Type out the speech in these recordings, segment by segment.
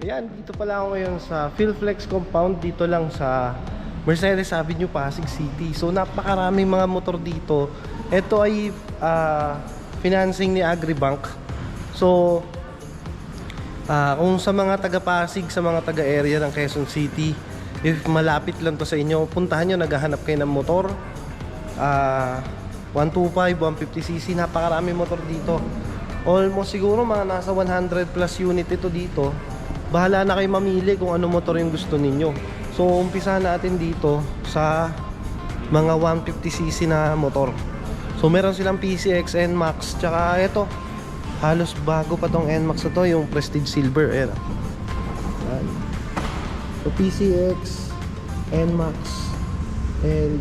Ayan, dito pala ako ngayon sa Philflex compound dito lang sa Mercedes Avenue, Pasig City. So napakaraming mga motor dito. Ito ay ah, financing ni Agribank. So ah, kung sa mga taga Pasig, sa mga taga area ng Quezon City, if malapit lang to sa inyo, puntahan nyo, naghahanap kayo ng motor. Ah, 125, 150cc, napakaraming motor dito. Almost siguro mga nasa 100 plus unit ito dito. Bahala na kayo mamili kung ano motor yung gusto ninyo. So, umpisa natin dito sa mga 150cc na motor. So, meron silang PCX, NMAX, tsaka ito. Halos bago pa tong NMAX na to, yung Prestige Silver. Ayan. So, PCX, NMAX, and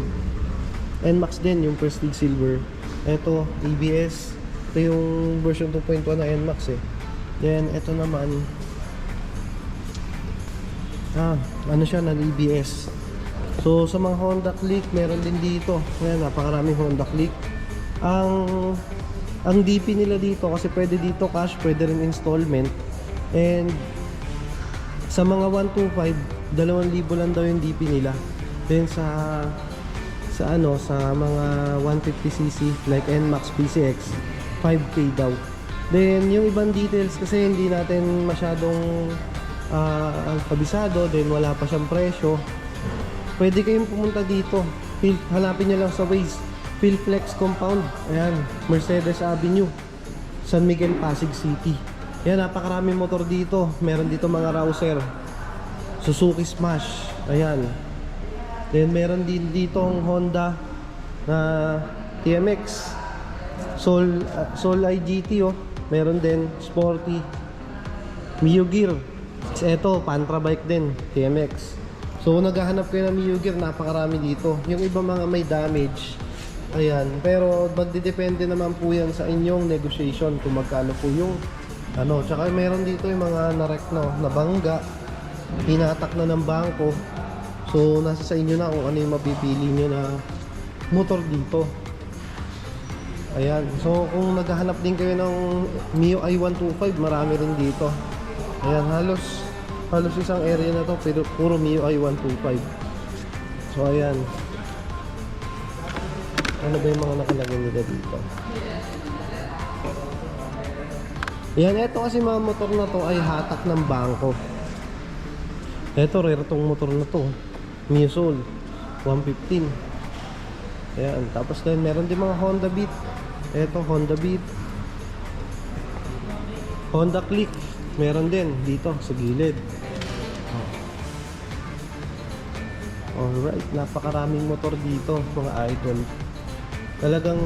NMAX din yung Prestige Silver. Ito, ABS. Ito yung version 2.1 na NMAX eh. Then, ito naman, ah, ano siya, nag-ABS. So, sa mga Honda Click, meron din dito. Ayan, napakaraming Honda Click. Ang ang DP nila dito kasi pwede dito cash, pwede rin installment. And sa mga 125, 2,000 lang daw yung DP nila. Then sa sa ano sa mga 150cc like NMAX PCX 5k daw. Then yung ibang details kasi hindi natin masyadong ah, kabisado, then wala pa siyang presyo. Pwede kayong pumunta dito. Phil, hanapin niyo lang sa Waze. Philflex Compound. Ayan, Mercedes Avenue. San Miguel, Pasig City. Ayan, napakaraming motor dito. Meron dito mga Rouser. Suzuki Smash. Ayan. Then meron din dito ang Honda na TMX. Soul, uh, Soul IGT oh. Meron din Sporty. Mio Gear. Ito, Pantra bike din, TMX. So naghahanap kayo ng Mio Gear, napakarami dito. Yung iba mga may damage, ayan. Pero magdidepende naman po yan sa inyong negotiation kung magkano po yung ano. Tsaka meron dito yung mga narek no, nabangga, hinatak na ng bangko. So nasa sa inyo na kung ano yung mapipili nyo na motor dito. Ayan. So kung naghahanap din kayo ng Mio i125, marami rin dito. Ayan, halos halos isang area na to pero puro Mio i125. So ayan. Ano ba yung mga nakalagay nila dito? Ayan, ito kasi mga motor na to ay hatak ng bangko. Ito, rare tong motor na to. Mio Soul 115. Ayan, tapos din meron din mga Honda Beat. Ito, Honda Beat. Honda Click. Meron din dito sa gilid. Oh. Alright, napakaraming motor dito mga idol. Talagang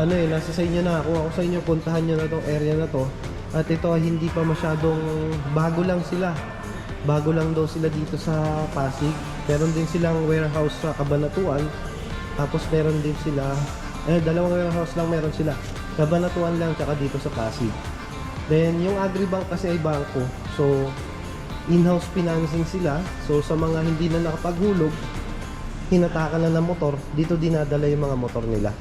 ano eh, nasa sa inyo na. Kung ako sa inyo, puntahan nyo na tong area na to. At ito hindi pa masyadong bago lang sila. Bago lang daw sila dito sa Pasig. Meron din silang warehouse sa Kabanatuan. Tapos meron din sila, eh dalawang warehouse lang meron sila. Kabanatuan lang tsaka dito sa Pasig. Then yung Agribank kasi ay bangko. So in-house financing sila. So sa mga hindi na nakapaghulog, hinatakan na ng motor, dito dinadala yung mga motor nila.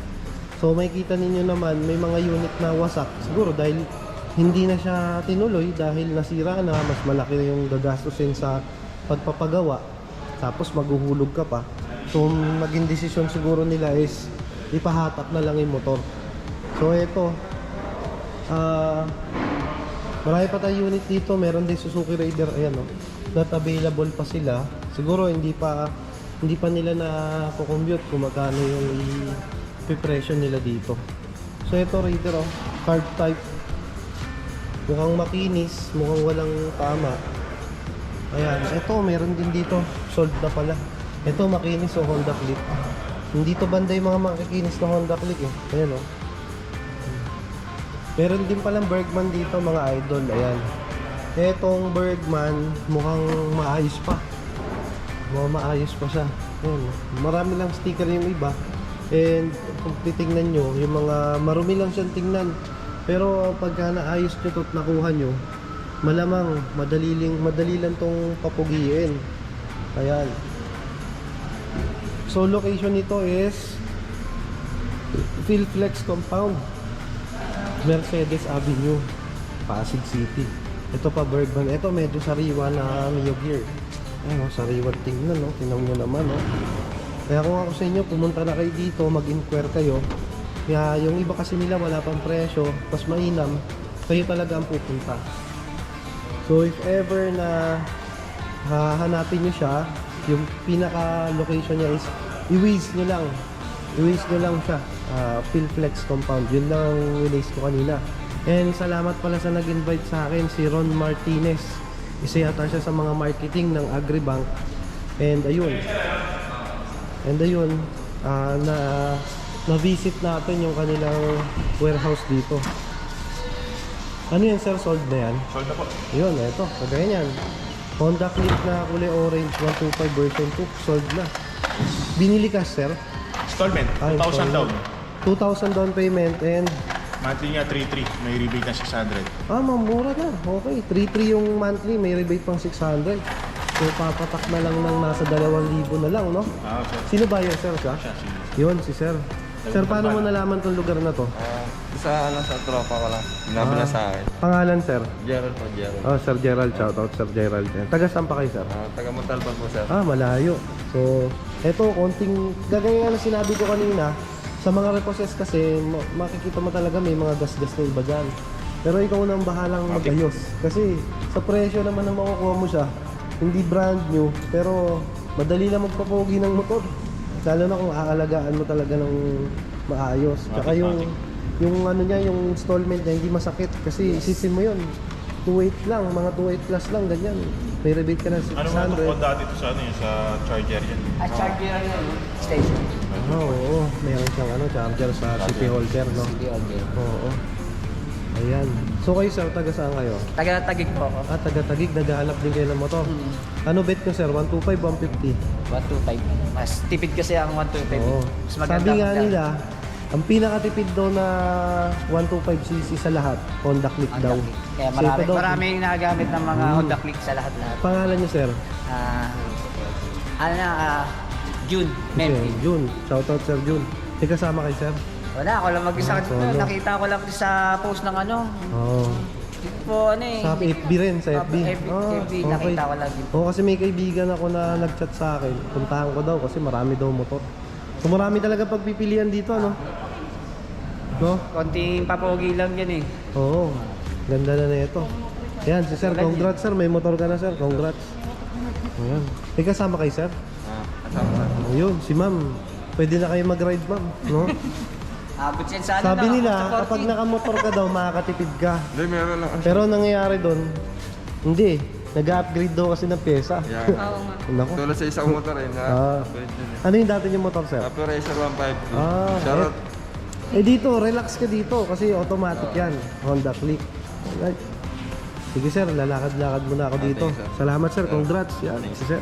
So makikita ninyo naman may mga unit na wasak. Siguro dahil hindi na siya tinuloy dahil nasira na, mas malaki na yung gagastusin sa pagpapagawa. Tapos maghuhulog ka pa. So maging desisyon siguro nila is ipahatak na lang yung motor. So ito, ah marami pa tayong unit dito. Meron din Suzuki Raider, ayan o. Not available pa sila. Siguro hindi pa hindi pa nila na compute kung magkano yung i-presyo nila dito. So ito Raider oh, card type. Mukhang makinis, mukhang walang tama. Ayan, ito meron din dito. Sold na pala. Ito makinis o Honda Click. Hindi to banda yung mga makikinis na Honda Click eh. Ayan oh. Meron din palang Bergman dito mga idol. Ayan. Etong Bergman mukhang maayos pa. Mukhang maayos pa siya. Ayan. Marami lang sticker yung iba. And kung titingnan nyo, yung mga marumi lang siyang tingnan. Pero pagka naayos nyo to at nakuha nyo, malamang madali lang, madali lang tong papugiin. Ayan. So location nito is Philflex Compound. Mercedes Avenue, Pasig City. Ito pa Bergman. Ito medyo sariwa na Mio Gear. Ano, sariwa tingnan, no? Tingnan nyo naman, no? Kaya kung ako sa inyo, pumunta na kayo dito, mag-inquire kayo. Kaya yung iba kasi nila wala pang presyo, mas mainam, kayo talaga ang pupunta. So if ever na hahanapin nyo siya, yung pinaka-location niya is i-waze nyo lang. I-waze nyo lang siya. Uh, Philflex compound. Yun lang ang wilaze ko kanina. And salamat pala sa nag-invite sa akin, si Ron Martinez. Isa yata siya sa mga marketing ng Agribank. And ayun. And ayun, ah, na na-visit natin yung kanilang warehouse dito. Ano yan sir? Sold na yan? Sold na po. Yun, eto. Kagaya yan. Honda Click na kulay orange 125 version 2. Sold na. Binili ka, sir? Installment, Ah, 2,000 down. 2,000 down payment and Monthly nga 3,300. May rebate na 600. ah, mamura na. Okay, 3,300 yung monthly. May rebate pang 600. So, papatak na lang ng nasa 2,000 na lang, no? Ah, sir. Sino ba yun, sir? Siya? Siya, sige. Yun, si sir. Sir, paano mo nalaman tong lugar na to? Ah, sa ano sa tropa ko lang. Sinabi na Ah. sa akin. Pangalan, sir? Gerald po, Gerald. Oh, Sir Gerald. Shoutout, Sir Gerald. Taga saan pa kayo, sir? Ah, taga Montalban po, sir. Ah, malayo. So, eto, konting, gagaya nga na sinabi ko kanina, sa mga repossess kasi, ma- makikita mo talaga may mga gas-gas na iba dyan. Pero ikaw nang bahalang magayos. Kasi sa presyo naman na makukuha mo siya, hindi brand new, pero madali lang magpapogi ng motor. Lalo na kung aalagaan mo talaga ng maayos. Tsaka yung, yung ano niya, yung installment niya, hindi masakit. Kasi isipin mo yun, 2.8 lang, mga 2.8 plus lang, ganyan. May rebate ka na 600. Ano mo ito dati ito sa ano yun, sa charger yan? At charger ano, station. Oo, oo. Meron siyang ano, charger sa city holder, no? Hindi okay. Oo. Ayan. So kayo sir, taga saan kayo? Taga-tagig po ako. Ah, taga Tagig, naghahanap din kayo ng motor. Hmm. Ano bet nyo sir? 125, 150? 125. Mas tipid kasi ang 125. Oo. Mas maganda Sabi nga nila, ang pinakatipid daw na 125cc sa lahat, Honda Click Honda daw. Click. Kaya So, marami, ito daw, maraming nagagamit ng mga Hmm. Honda Click sa lahat-lahat. Pangalan nyo sir? Ah, ano na, ah, June, Okay, Melvin. June. Shoutout sir June. May kasama kay sir? Wala, ako lang mag-isa. Ah, solo. Nakita ko lang sa post ng ano. Oo. Dito po, ano eh. Sa FB rin, sa FB. FB, Ah, FB, nakita ko lang dito. Oo, kasi may kaibigan ako na nag-chat sa akin. Puntahan ko daw kasi marami daw motor. So marami talaga pagpipilian dito, ano? No? Konting papogi lang yan eh. Oo. Ganda na nito. Ayan, si sir, congrats sir. May motor ka na sir, congrats. Ayan. May kasama kay sir? Ah, kasama sa Ayun, si ma'am. Pwede na kayo mag-ride ma'am, no? Abot yan sa ano Sabi na, nila, sa 40. kapag nakamotor ka daw, makakatipid ka. Hindi, meron lang. Pero ang nangyayari doon, hindi. Nag-upgrade daw kasi ng pyesa. Yan. Oo nga. Naku. Tulad sa isang motor eh, na Ah. upgrade din eh. Ano yung dati yung motor, sir? Operator 150. Ah, Charot. Eh dito, relax ka dito kasi automatic yan. Honda Click. Right. Sige sir, lalakad-lakad muna ako Ah, dito. thanks, sir. Salamat sir, congrats. Yan, Thanks. si sir.